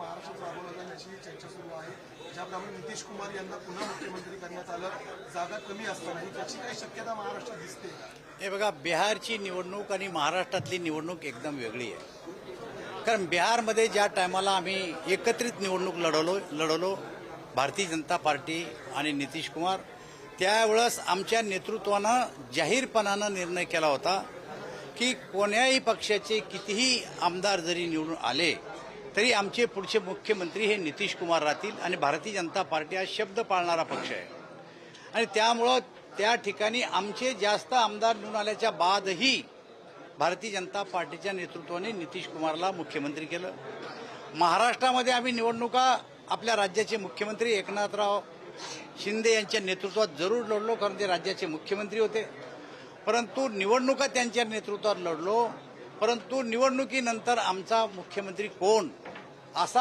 महाराष्ट्रात राबवला जाईल अशी चर्चा सुरू आहे. ज्याप्रमाणे नितीश कुमार यांना पुन्हा मुख्यमंत्री करण्यात आलं. जागा कमी असतानाही त्याची काही शक्यता महाराष्ट्रात दिसते हे बघा बिहारची निवडणूक आणि महाराष्ट्रातली निवडणूक एकदम वेगळी आहे. कारण बिहारमध्ये ज्या टायमाला आम्ही एकत्रित निवडणूक लढवलो लढवलो भारतीय जनता पार्टी आणि नितीश कुमार त्यावेळेस आमच्या नेतृत्वानं जाहीरपणानं निर्णय केला होता की कोण्याही पक्षाचे कितीही आमदार जरी निवडून आले तरी आमचे पुढचे मुख्यमंत्री हे नितीश कुमार राहतील आणि भारतीय जनता पार्टी हा शब्द पाळणारा पक्ष आहे. आणि त्यामुळं त्या ठिकाणी आमचे जास्त आमदार निवडून आल्याच्या बादही भारतीय जनता पार्टीच्या नेतृत्वाने नितीश कुमारला मुख्यमंत्री केलं. महाराष्ट्रामध्ये आम्ही निवडणुका आपल्या राज्याचे मुख्यमंत्री एकनाथराव शिंदे यांच्या नेतृत्वात जरूर लढलो कारण ते राज्याचे मुख्यमंत्री होते. परंतु निवडणुका त्यांच्या नेतृत्वात लढलो. परंतु निवडणुकीनंतर आमचा मुख्यमंत्री कोण? असा